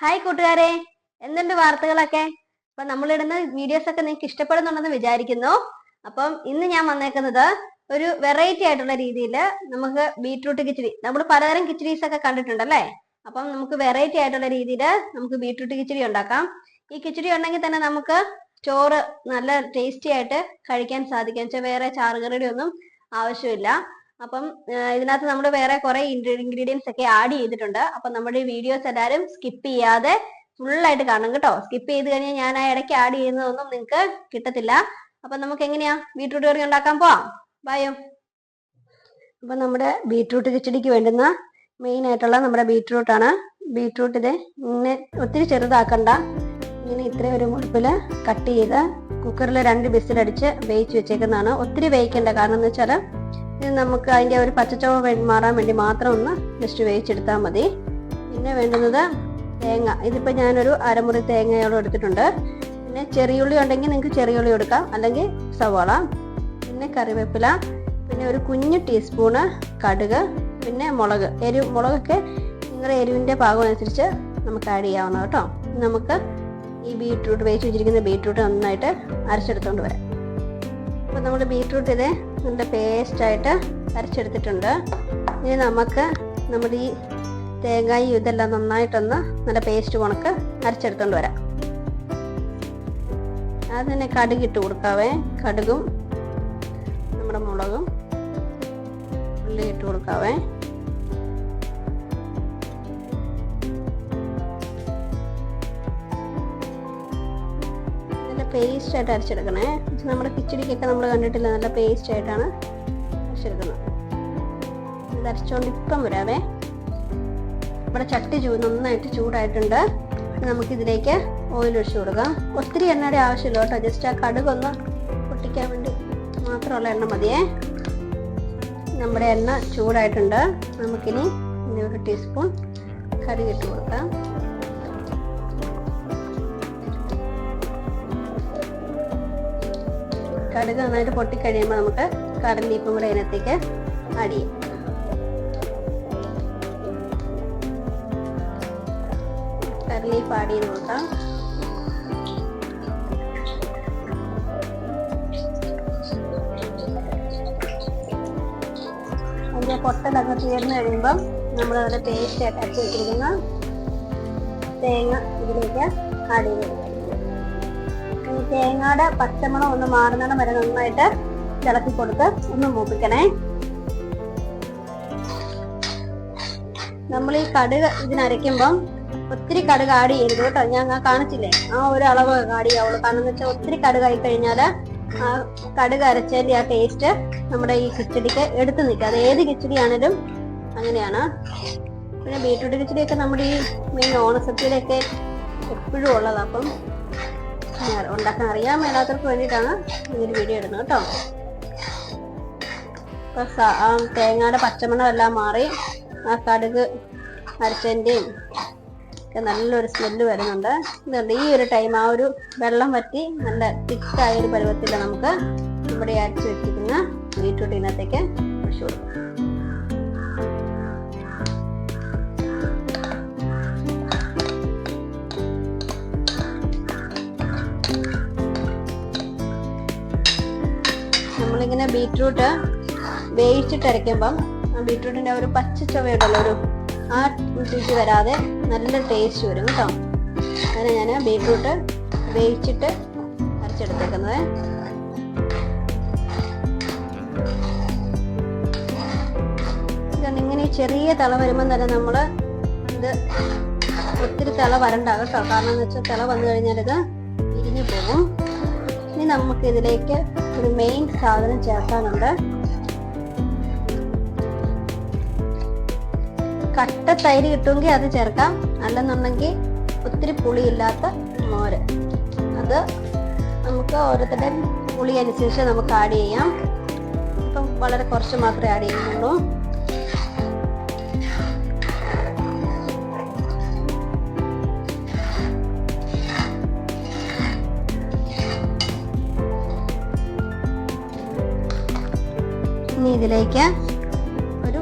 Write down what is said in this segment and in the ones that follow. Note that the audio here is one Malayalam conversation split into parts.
ഹായ് കൂട്ടുകാരെ. എന്തുണ്ട് വാർത്തകളൊക്കെ? അപ്പൊ നമ്മളിടുന്ന വീഡിയോസ് ഒക്കെ നിങ്ങൾക്ക് ഇഷ്ടപ്പെടുന്നുണ്ടെന്ന് വിചാരിക്കുന്നു. അപ്പം ഇന്ന് ഞാൻ വന്നേക്കുന്നത് ഒരു വെറൈറ്റി ആയിട്ടുള്ള രീതിയിൽ നമുക്ക് ബീട്രൂട്ട് കിച്ചടി നമ്മൾ പലതരം കിച്ചടീസ് ഒക്കെ കണ്ടിട്ടുണ്ടല്ലേ? അപ്പം നമുക്ക് വെറൈറ്റി ആയിട്ടുള്ള രീതിയിൽ നമുക്ക് ബീട്രൂട്ട് കിച്ചടി ഉണ്ടാക്കാം. ഈ കിച്ചടി ഉണ്ടെങ്കിൽ തന്നെ നമുക്ക് ചോറ് നല്ല ടേസ്റ്റി ആയിട്ട് കഴിക്കാൻ സാധിക്കും. വെച്ചാൽ വേറെ ചാറുകറിയുടെ ഒന്നും ആവശ്യമില്ല. അപ്പം ഇതിനകത്ത് നമ്മൾ വേറെ കുറെ ഇൻഗ്രീഡിയൻസ് ഒക്കെ ആഡ് ചെയ്തിട്ടുണ്ട്. അപ്പൊ നമ്മുടെ വീഡിയോസ് എല്ലാവരും സ്കിപ്പ് ചെയ്യാതെ ഫുൾ ആയിട്ട് കാണണം കേട്ടോ. സ്കിപ്പ് ചെയ്ത് കഴിഞ്ഞാൽ ഞാൻ ആ ഇടയ്ക്ക് ആഡ് ചെയ്യുന്നതൊന്നും നിങ്ങൾക്ക് കിട്ടത്തില്ല. അപ്പൊ നമുക്ക് എങ്ങനെയാ? ബീട്രൂട്ട് കറി ഉണ്ടാക്കാൻ പോവാം. ബായോ അപ്പൊ നമ്മുടെ ബീട്രൂട്ട് കിച്ചടിക്ക് വേണ്ടുന്ന മെയിൻ ആയിട്ടുള്ള നമ്മുടെ ബീട്രൂട്ട് ആണ്. ബീട്രൂട്ട് ഇത് ഇങ്ങനെ ഒത്തിരി ചെറുതാക്കണ്ട. ഇങ്ങനെ ഇത്രയും ഒരു മുഴുപ്പിൽ കട്ട് ചെയ്ത് കുക്കറിൽ രണ്ട് ബിസിലടിച്ച് വേവിച്ച് വെച്ചേക്കുന്നതാണ്. ഒത്തിരി വേവിക്കണ്ട. കാരണം എന്ന് വെച്ചാൽ നമുക്ക് അതിന്റെ ഒരു പച്ചച്ചവ മാറാൻ വേണ്ടി മാത്രം ഒന്ന് ജസ്റ്റ് വേവിച്ചെടുത്താൽ മതി. പിന്നെ വേണ്ടുന്നത് തേങ്ങ. ഇതിപ്പോൾ ഞാനൊരു അരമുറി തേങ്ങയോളം എടുത്തിട്ടുണ്ട്. പിന്നെ ചെറിയുള്ളി ഉണ്ടെങ്കിൽ നിങ്ങൾക്ക് ചെറിയുള്ളി എടുക്കാം. അല്ലെങ്കിൽ സവാള പിന്നെ കറിവേപ്പില പിന്നെ ഒരു കുഞ്ഞു ടീസ്പൂണ് കടുക് പിന്നെ മുളക്. എരിവ് മുളകൊക്കെ നിങ്ങളുടെ എരിവിന്റെ പാകം അനുസരിച്ച് നമുക്ക് ആഡ് ചെയ്യാവുന്ന കേട്ടോ. നമുക്ക് ഈ ബീട്രൂട്ട് വേവിച്ച് വെച്ചിരിക്കുന്ന ബീട്രൂട്ട് നന്നായിട്ട് അരച്ചെടുത്തുകൊണ്ട് വരാം. അപ്പോൾ നമ്മൾ ബീട്രൂട്ട് ഇത് നല്ല പേസ്റ്റായിട്ട് അരച്ചെടുത്തിട്ടുണ്ട്. ഇനി നമുക്ക് നമ്മുടെ ഈ തേങ്ങായും ഇതെല്ലാം നന്നായിട്ടൊന്ന് നല്ല പേസ്റ്റ് കണക്ക് അരച്ചെടുത്തോണ്ട് വരാം. അതിനെ കടുകിട്ട് കൊടുക്കാവേ. കടുകും നമ്മുടെ മുളകും ഉള്ളി ഇട്ട് കൊടുക്കാവേ. പേസ്റ്റ് ആയിട്ട് അരച്ചെടുക്കണേ. നമ്മുടെ കിച്ചടിക്കൊക്കെ നമ്മൾ കണ്ടിട്ടില്ല നല്ല പേസ്റ്റ് ആയിട്ടാണ് അരച്ചെടുക്കുന്നത്. ഇത് അരച്ചുകൊണ്ട് ഇപ്പം വരാവേ. ഇവിടെ ചട്ടി ചൂ നന്നായിട്ട് ചൂടായിട്ടുണ്ട്. നമുക്കിതിലേക്ക് ഓയിൽ ഒഴിച്ചു കൊടുക്കാം. ഒത്തിരി എണ്ണയുടെ ആവശ്യമില്ല കേട്ടോ. ജസ്റ്റ് ആ കടുകൊന്ന് പൊട്ടിക്കാൻ വേണ്ടി മാത്രമുള്ള എണ്ണ മതിയേ. നമ്മുടെ എണ്ണ ചൂടായിട്ടുണ്ട്. നമുക്കിനി ഒരു ടീസ്പൂൺ കറി ഇട്ട് കൊടുക്കാം. കടുക് നന്നായിട്ട് പൊട്ടിക്കഴിയുമ്പോൾ നമുക്ക് കടലീപ്പും കൂടെ അതിനകത്തേക്ക് അടി ചെയ്യാം. കടലീപ്പ് ആഡ് ചെയ്ത് പൊട്ടലൊക്കെ തീർന്നു കഴിയുമ്പം നമ്മൾ അവിടെ പേസ്റ്റ് അരച്ച് വെച്ചിരിക്കുന്ന തേങ്ങ ഇതിലേക്ക് ആഡ് കൊടുക്കാം. തേങ്ങയുടെ പച്ചമണം ഒന്ന് മാറുന്നിടം വരെ നന്നായിട്ട് ഇളക്കി കൊടുത്ത് ഒന്ന് മൂപ്പിക്കണേ. നമ്മൾ ഈ കടുക് ഇതിനരയ്ക്കുമ്പം ഒത്തിരി കടുക് ആഡ് ചെയ്യരുത് കേട്ടോ. ഞാൻ കാണിച്ചില്ലേ? ആ ഒരു അളവ് ആഡ് ചെയ്യാവുള്ളൂ. കാരണം എന്ന് വെച്ചാൽ ഒത്തിരി ആയി കഴിഞ്ഞാൽ ആ കടുക് അരച്ചതിന്റെ ആ ടേസ്റ്റ് നമ്മുടെ ഈ കിച്ചടിക്ക് എടുത്തു നിൽക്കുക അത് ഏത് കിച്ചടി ആണേലും അങ്ങനെയാണ്. പിന്നെ ബീട്രൂട്ട് കിച്ചടിയൊക്കെ നമ്മുടെ ഈ മെയിൻ ഓണസദ്യയിലൊക്കെ എപ്പോഴും ഉള്ളതാണ് അപ്പം ഉണ്ടാക്കാൻ അറിയാൻ മേലാത്തവർക്ക് വേണ്ടിയിട്ടാണ് ഇതൊരു വീഡിയോ ഇടുന്നത് കേട്ടോ. ഇപ്പൊ തേങ്ങയുടെ പച്ചമണം എല്ലാം മാറി ആ കടുക് അരച്ചതിന്റെയും ഒക്കെ നല്ലൊരു സ്മെല്ല് വരുന്നുണ്ട്. ഇതുണ്ട് ഈ ഒരു ടൈം ആ ഒരു വെള്ളം വറ്റി നല്ല തിക്കായ ഒരു പരുവത്തിൽ നമുക്ക് ഇവിടെ അരച്ച് വെച്ചിരിക്കുന്ന ബീറ്റ്റൂട്ടിനകത്തേക്ക് ഒഴിച്ചു കൊടുക്കാം നമ്മളിങ്ങനെ ബീട്രൂട്ട് വേവിച്ചിട്ട് അരയ്ക്കുമ്പം ആ ബീട്രൂട്ടിന്റെ ആ ഒരു പച്ച ചുവയുണ്ടല്ലോ ഒരു ആ രുചി വരാതെ നല്ല ടേസ്റ്റ് വരും കേട്ടോ. അങ്ങനെ ഞാൻ ബീട്രൂട്ട് വേവിച്ചിട്ട് അരച്ചെടുത്തേക്കുന്നത്. ഇങ്ങനെ ചെറിയ തള വരുമ്പം തന്നെ നമ്മൾ ഇത് ഒത്തിരി തള വരണ്ട കേട്ടോ. കാരണം എന്ന് വെച്ചാൽ തള വന്നു കഴിഞ്ഞാൽ ഇത് ഇരിഞ്ഞു പോകും. ഇനി നമുക്ക് ഇതിലേക്ക് ഒരു മെയിൻ സാധനം ചേർക്കാനുണ്ട്. കട്ട തൈര് കിട്ടുമെങ്കിൽ അത് ചേർക്കാം. അല്ലെന്നുണ്ടെങ്കിൽ ഒത്തിരി പുളിയില്ലാത്ത മോര്. അത് നമുക്ക് ഓരോരുത്തരുടെ പുളി അനുസരിച്ച് നമുക്ക് ആഡ് ചെയ്യാം. ഇപ്പം വളരെ കുറച്ച് മാത്രമേ ആഡ് ചെയ്യുന്നുള്ളൂ. ഇതിലേക്ക് ഒരു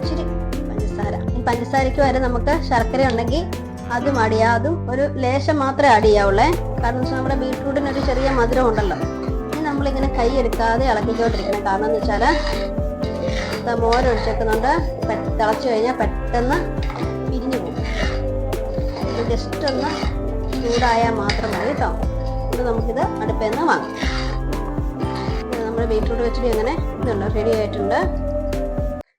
ഇച്ചിരി പഞ്ചസാര. ഈ പഞ്ചസാരയ്ക്ക് വരെ നമുക്ക് ശർക്കര ഉണ്ടെങ്കിൽ അതും ആഡ് ചെയ്യാം. അതും ഒരു ലേശം മാത്രമേ ആഡ് ചെയ്യാവുള്ളേ. കാരണം വെച്ചാൽ നമ്മുടെ ബീട്രൂട്ടിന് ഒരു ചെറിയ മധുരം ഉണ്ടല്ലോ. ഇനി നമ്മളിങ്ങനെ കൈ എടുക്കാതെ ഇളക്കിക്കൊണ്ടിരിക്കണം. കാരണം എന്ന് വെച്ചാൽ മോര് ഒഴിച്ചേക്കുന്നുണ്ട്. പെ- തിളച്ച് കഴിഞ്ഞാൽ പെട്ടെന്ന് പിരിഞ്ഞു പോകും. ജസ്റ്റ് ഒന്ന് ചൂടായാൽ മാത്രം മതി കേട്ടോ. ഇത് നമുക്കിത് അടുപ്പിൽ നിന്ന് വാങ്ങാം. നമ്മുടെ ബീട്രൂട്ട് വെച്ചിട്ട് അങ്ങനെ ഇതുണ്ട് റെഡി ആയിട്ടുണ്ട്.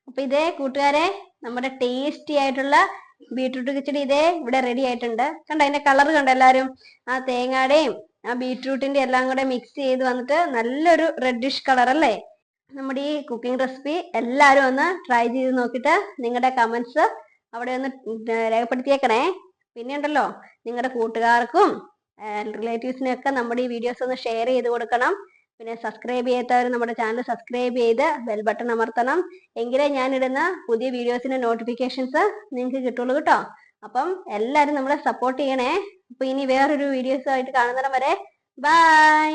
അപ്പൊ ഇതേ കൂട്ടുകാരെ നമ്മുടെ ടേസ്റ്റി ആയിട്ടുള്ള ബീട്രൂട്ട് കിച്ചടി ഇതേ ഇവിടെ റെഡി ആയിട്ടുണ്ട്. കണ്ട അതിന്റെ കളർ കണ്ട എല്ലാരും ആ തേങ്ങയുടെയും ആ ബീട്രൂട്ടിന്റെ എല്ലാം കൂടെ മിക്സ് ചെയ്ത് വന്നിട്ട് നല്ലൊരു റെഡിഷ് കളർ അല്ലേ? നമ്മുടെ ഈ കുക്കിംഗ് റെസിപ്പി എല്ലാവരും ഒന്ന് ട്രൈ ചെയ്ത് നോക്കിയിട്ട് നിങ്ങളുടെ കമന്റ്സ് അവിടെ ഒന്ന് രേഖപ്പെടുത്തിയേക്കണേ. പിന്നെ ഉണ്ടല്ലോ നിങ്ങളുടെ കൂട്ടുകാർക്കും റിലേറ്റീവ്സിനും ഒക്കെ നമ്മുടെ ഈ വീഡിയോസ് ഒന്ന് ഷെയർ ചെയ്ത് കൊടുക്കണം. പിന്നെ സബ്സ്ക്രൈബ് ചെയ്യാത്തവർ നമ്മുടെ ചാനൽ സബ്സ്ക്രൈബ് ചെയ്ത് ബെൽ ബട്ടൺ അമർത്തണം. എങ്കിലേ ഞാൻ ഇടുന്ന പുതിയ വീഡിയോസിന്റെ നോട്ടിഫിക്കേഷൻസ് നിങ്ങൾക്ക് കിട്ടുള്ളൂ കേട്ടോ. അപ്പം എല്ലാവരും നമ്മളെ സപ്പോർട്ട് ചെയ്യണേ. അപ്പൊ ഇനി വേറൊരു വീഡിയോസ് ആയിട്ട് വരെ ബൈ